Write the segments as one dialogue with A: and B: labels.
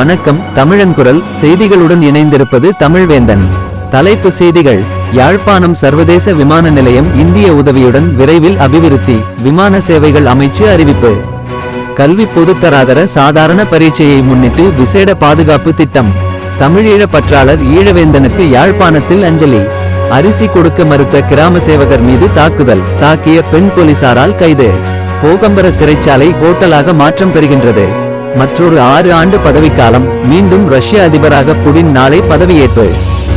A: வணக்கம் தமிழன்குரல் செய்திகளுடன் இணைந்திருப்பது தமிழ்வேந்தன். தலைப்பு செய்திகள். யாழ்ப்பாணம் சர்வதேச விமான நிலையம் இந்திய உதவியுடன் விரைவில் அபிவிருத்தி. விமான சேவைகள் அமைச்சு அறிவிப்பு. கல்வி பொதுத்தராதர சாதாரண பரீட்சையை முன்னிட்டு விசேட பாதுகாப்பு திட்டம். தமிழீழ பற்றாளர் ஈழவேந்தனுக்கு யாழ்ப்பாணத்தில் அஞ்சலி. அரிசி கொடுக்க மறுத்த கிராம சேவகர் மீது தாக்குதல். தாக்கிய பெண் போலீசாரால் கைது. போகம்பர சிறைச்சாலை ஹோட்டலாக மாற்றம் பெறுகின்றது. மற்றொரு ஆறு ஆண்டு பதவிக்காலம் மீண்டும் ரஷ்ய அதிபராக புடின் நாளை பதவியேற்பு.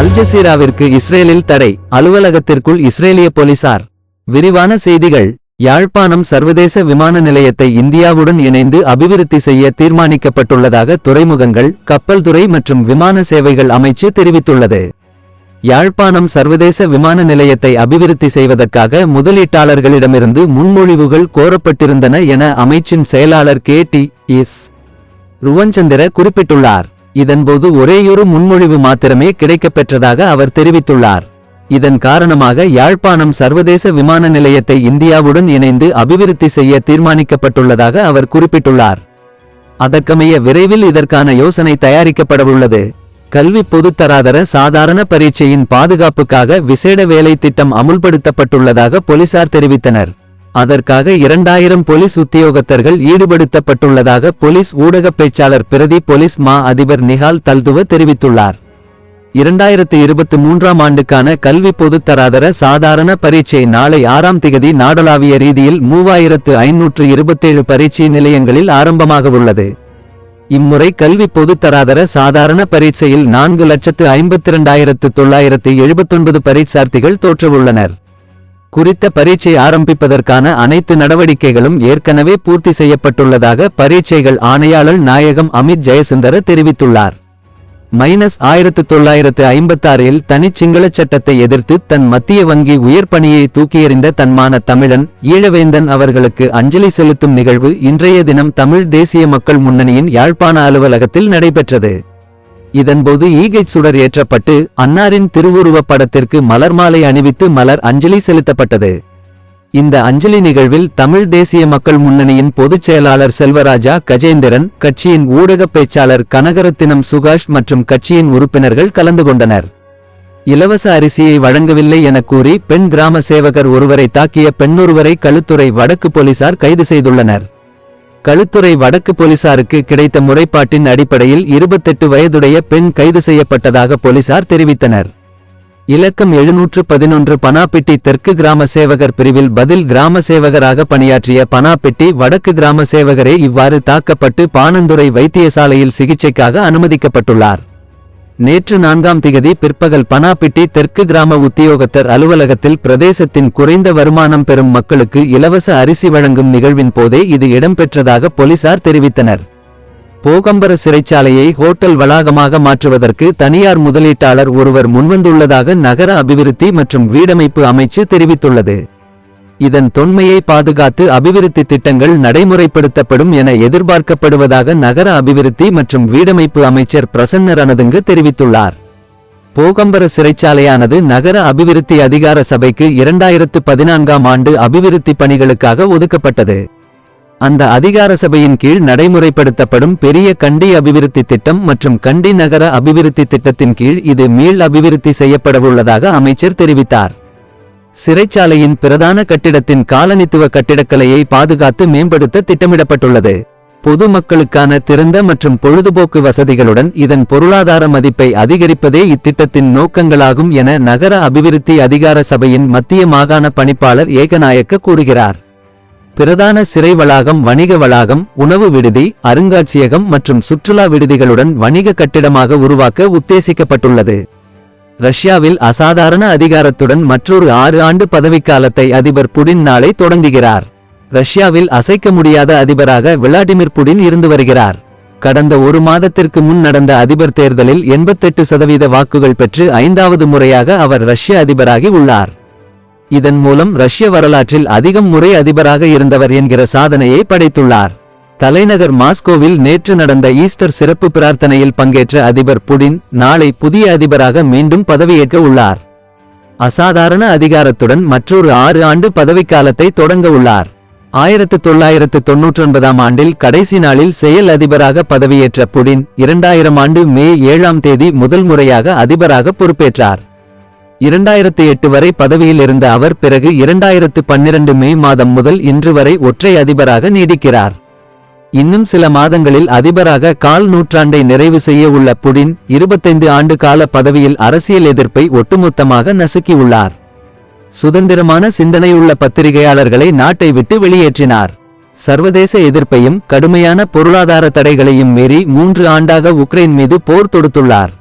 A: அல்ஜசீராவிற்கு இஸ்ரேலில் தடை அலுவலகத்திற்குள் இஸ்ரேலிய போலீசார். விரிவான செய்திகள் யாழ்ப்பாணம் சர்வதேச விமான நிலையத்தை இந்தியாவுடன் இணைந்து அபிவிருத்தி செய்ய தீர்மானிக்கப்பட்டுள்ளதாக துறைமுகங்கள் கப்பல் துறை மற்றும் விமான சேவைகள் அமைச்சு தெரிவித்துள்ளது. யாழ்ப்பாணம் சர்வதேச விமான நிலையத்தை அபிவிருத்தி செய்வதற்காக முதலீட்டாளர்களிடமிருந்து முன்மொழிவுகள் கோரப்பட்டிருந்தன என அமைச்சின் செயலாளர் கே டி எஸ். ருவஞ்சந்திர குறிப்பிட்டுள்ளார். இதன்போது ஒரேயொரு முன்மொழிவு மாத்திரமே கிடைக்கப்பெற்றதாக அவர் தெரிவித்துள்ளார். இதன் காரணமாக யாழ்ப்பாணம் சர்வதேச விமான நிலையத்தை இந்தியாவுடன் இணைந்து அபிவிருத்தி செய்ய தீர்மானிக்கப்பட்டுள்ளதாக அவர் குறிப்பிட்டுள்ளார். அதற்கமைய விரைவில் இதற்கான யோசனை தயாரிக்கப்படவுள்ளது. கல்வி பொதுத்தராதர சாதாரண பரீட்சையின் பாதுகாப்புக்காக விசேட வேலை திட்டம் அமுல்படுத்தப்பட்டுள்ளதாக போலீசார் தெரிவித்தனர். அதற்காக இரண்டாயிரம் போலீஸ் உத்தியோகத்தர்கள் ஈடுபடுத்தப்பட்டுள்ளதாக போலீஸ் ஊடகப் பேச்சாளர் பிரதி போலீஸ் மா அதிபர் நிஹால் தல்துவ தெரிவித்துள்ளார். இரண்டாயிரத்து இருபத்தி மூன்றாம் ஆண்டுக்கான கல்வி பொதுத்தராதர சாதாரண பரீட்சை நாளை ஆறாம் திகதி நாடளாவிய ரீதியில் மூவாயிரத்து ஐநூற்று இருபத்தேழு பரீட்சை நிலையங்களில் ஆரம்பமாகவுள்ளது. இம்முறை கல்வி பொதுத்தராதர சாதாரண பரீட்சையில் நான்கு லட்சத்து ஐம்பத்திரண்டாயிரத்து தொள்ளாயிரத்து எழுபத்தொன்பது பரீட்சார்த்திகள் தோற்றவுள்ளனர். குறித்த பரீட்சை ஆரம்பிப்பதற்கான அனைத்து நடவடிக்கைகளும் ஏற்கனவே பூர்த்தி செய்யப்பட்டுள்ளதாக பரீட்சைகள் ஆணையாளர் நாயகம் அமித் ஜெயசுந்தர தெரிவித்துள்ளார். மைனஸ் ஆயிரத்து தொள்ளாயிரத்து ஐம்பத்தாறில் தனிச் சிங்களச் சட்டத்தை எதிர்த்து தன் மத்திய வங்கி உயர் பணியை தூக்கியெறிந்த தன்மான தமிழன் ஈழவேந்தன் அவர்களுக்கு அஞ்சலி செலுத்தும் நிகழ்வு இன்றைய தினம் தமிழ் தேசிய மக்கள் முன்னணியின் யாழ்ப்பாண அலுவலகத்தில் நடைபெற்றது. இதன்போது ஈகை சுடர் ஏற்றப்பட்டு அன்னாரின் திருவுருவப் படத்திற்கு மலர் மாலை அணிவித்து மலர் அஞ்சலி செலுத்தப்பட்டது. இந்த அஞ்சலி நிகழ்வில் தமிழ் தேசிய மக்கள் முன்னணியின் பொதுச் செயலாளர் செல்வராஜா கஜேந்திரன் கட்சியின் ஊடகப் பேச்சாளர் கனகரத்தினம் சுகாஷ் மற்றும் கட்சியின் உறுப்பினர்கள் கலந்து கொண்டனர். இலவச அரிசியை வழங்கவில்லை என கூறி பெண் கிராம சேவகர் ஒருவரை தாக்கிய பெண்ணொருவரை களுத்துறை வடக்கு போலீசார் கைது செய்துள்ளனர். களுத்துறை வடக்கு போலீசாருக்கு கிடைத்த முறைப்பாட்டின் அடிப்படையில் இருபத்தெட்டு வயதுடைய பெண் கைது செய்யப்பட்டதாக போலீசார் தெரிவித்தனர். இலக்கம் எழுநூற்று பதினொன்று பனாப்பிட்டி தெற்கு கிராம சேவகர் பிரிவில் பதில் கிராம சேவகராக பணியாற்றிய பனாப்பெட்டி வடக்கு கிராம சேவகரே இவ்வாறு தாக்கப்பட்டு பானந்துறை வைத்தியசாலையில் சிகிச்சைக்காக அனுமதிக்கப்பட்டுள்ளார். நேற்று நான்காம் திகதி பிற்பகல் பனாப்பிட்டி தெற்கு கிராம உத்தியோகத்தர் அலுவலகத்தில் பிரதேசத்தின் குறைந்த வருமானம் பெறும் மக்களுக்கு இலவச அரிசி வழங்கும் நிகழ்வின் போதே இது இடம்பெற்றதாக போலீசார் தெரிவித்தனர். போகம்பர சிறைச்சாலையை ஹோட்டல் வளாகமாக மாற்றுவதற்கு தனியார் முதலீட்டாளர் ஒருவர் முன்வந்துள்ளதாக நகர அபிவிருத்தி மற்றும் வீடமைப்பு அமைச்சு தெரிவித்துள்ளது. இதன் தொன்மையை பாதுகாத்து அபிவிருத்தி திட்டங்கள் நடைமுறைப்படுத்தப்படும் என எதிர்பார்க்கப்படுவதாக நகர அபிவிருத்தி மற்றும் வீடமைப்பு அமைச்சர் பிரசன்ன ரணதுங்கு தெரிவித்துள்ளார். போகம்பர சிறைச்சாலையானது நகர அபிவிருத்தி அதிகார சபைக்கு இரண்டாயிரத்து பதினான்காம் ஆண்டு அபிவிருத்தி பணிகளுக்காக ஒதுக்கப்பட்டது. அந்த அதிகார சபையின் கீழ் நடைமுறைப்படுத்தப்படும் பெரிய கண்டி அபிவிருத்தி திட்டம் மற்றும் கண்டி நகர அபிவிருத்தி திட்டத்தின் கீழ் இது மீள் அபிவிருத்தி செய்யப்படவுள்ளதாக அமைச்சர் தெரிவித்தார். சிறைச்சாலையின் பிரதான கட்டிடத்தின் காலனித்துவ கட்டிடக்கலையை பாதுகாத்து மேம்படுத்த திட்டமிடப்பட்டுள்ளது. பொதுமக்களுக்கான திறந்த மற்றும் பொழுதுபோக்கு வசதிகளுடன் இதன் பொருளாதார மதிப்பை அதிகரிப்பதே இத்திட்டத்தின் நோக்கங்களாகும் என நகர அபிவிருத்தி அதிகார சபையின் மத்திய மாகாண பணிப்பாளர் ஏகநாயக்க கூறுகிறார். பிரதான சிறை வளாகம் வணிக வளாகம் உணவு விடுதி அருங்காட்சியகம் மற்றும் சுற்றுலா விடுதிகளுடன் வணிக கட்டிடமாக உருவாக்க உத்தேசிக்கப்பட்டுள்ளது. ரஷ்யாவில் அசாதாரண அதிகாரத்துடன் மற்றொரு ஆறு ஆண்டு பதவிக்காலத்தை அதிபர் புடின் நாளை தொடங்குகிறார். ரஷ்யாவில் அசைக்க முடியாத அதிபராக விளாடிமிர் புடின் இருந்து வருகிறார். கடந்த ஒரு மாதத்திற்கு முன் நடந்த அதிபர் தேர்தலில் எண்பத்தெட்டு சதவீத வாக்குகள் பெற்று ஐந்தாவது முறையாக அவர் ரஷ்ய அதிபராகி உள்ளார். இதன் மூலம் ரஷ்ய வரலாற்றில் அதிகம் முறை அதிபராக இருந்தவர் என்கிற சாதனையை படைத்துள்ளார். தலைநகர் மாஸ்கோவில் நேற்று நடந்த ஈஸ்டர் சிறப்பு பிரார்த்தனையில் பங்கேற்ற அதிபர் புடின் நாளை புதிய அதிபராக மீண்டும் பதவியேற்க உள்ளார். அசாதாரண அதிகாரத்துடன் மற்றொரு ஆறு ஆண்டு பதவிக்காலத்தை தொடங்க உள்ளார். ஆயிரத்து தொள்ளாயிரத்து தொன்னூற்றொன்பதாம் ஆண்டில் கடைசி நாளில் செயல் அதிபராக பதவியேற்ற புடின் இரண்டாயிரம் ஆண்டு மே ஏழாம் தேதி முதல் முறையாக அதிபராக பொறுப்பேற்றார். இரண்டாயிரத்து எட்டு வரை பதவியில் இருந்த அவர் பிறகு இரண்டாயிரத்து பன்னிரண்டு மே மாதம் முதல் இன்று வரை ஒற்றை அதிபராக நீடிக்கிறார். இன்னும் சில மாதங்களில் அதிபராக கால் நூற்றாண்டை நிறைவு செய்ய உள்ள புடின் இருபத்தைந்து ஆண்டு கால பதவியில் அரசியல் எதிர்ப்பை ஒட்டுமொத்தமாக நசுக்கியுள்ளார். சுதந்திரமான சிந்தனையுள்ள பத்திரிகையாளர்களை நாட்டை விட்டு வெளியேற்றினார். சர்வதேச எதிர்ப்பையும் கடுமையான பொருளாதார தடைகளையும் மீறி மூன்று ஆண்டாக உக்ரைன் மீது போர் தொடுத்துள்ளார்.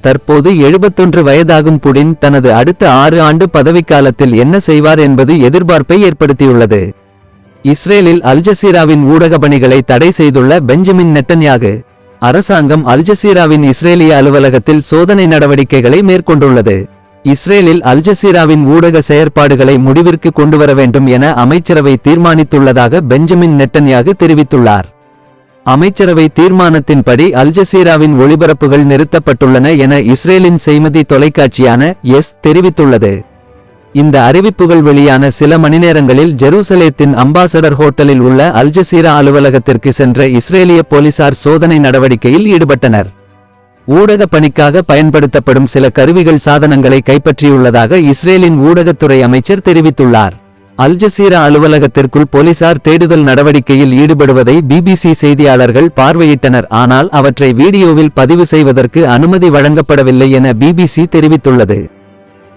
A: தற்போது எழுபத்தொன்று வயதாகும் புடின் தனது அடுத்த ஆறு ஆண்டு பதவிக்காலத்தில் என்ன செய்வார் என்பது எதிர்பார்ப்பை ஏற்படுத்தியுள்ளது. இஸ்ரேலில் அல்ஜசீராவின் ஊடக பணிகளை தடை செய்துள்ள பெஞ்சமின் நெட்டன்யாகு அரசாங்கம் அல்ஜசீராவின் இஸ்ரேலிய அலுவலகத்தில் சோதனை நடவடிக்கைகளை மேற்கொண்டுள்ளது. இஸ்ரேலில் அல்ஜசீராவின் ஊடக செயற்பாடுகளை முடிவிற்கு கொண்டுவர வேண்டும் என அமைச்சரவை தீர்மானித்துள்ளதாக பெஞ்சமின் நெட்டன்யாகு தெரிவித்துள்ளார். அமைச்சரவை தீர்மானத்தின்படி அல்ஜசீராவின் ஒளிபரப்புகள் நிறுத்தப்பட்டுள்ளன என இஸ்ரேலின் செய்மதி தொலைக்காட்சியான எஸ் தெரிவித்துள்ளது. இந்த அறிவிப்புகள் வெளியான சில மணி நேரங்களில் ஜெருசலேத்தின் அம்பாசடர் ஹோட்டலில் உள்ள அல்ஜசீரா அலுவலகத்திற்கு சென்ற இஸ்ரேலிய போலீசார் சோதனை நடவடிக்கையில் ஈடுபட்டனர். ஊடக பணிக்காக பயன்படுத்தப்படும் சில கருவிகள் சாதனங்களை கைப்பற்றியுள்ளதாக இஸ்ரேலின் ஊடகத்துறை அமைச்சர் தெரிவித்துள்ளார். அல்ஜசீரா அலுவலகத்திற்குள் போலீசார் தேடுதல் நடவடிக்கையில் ஈடுபடுவதை பிபிசி செய்தியாளர்கள் பார்வையிட்டனர். ஆனால் அவற்றை வீடியோவில் பதிவு செய்வதற்கு அனுமதி வழங்கப்படவில்லை என பிபிசி தெரிவித்துள்ளது.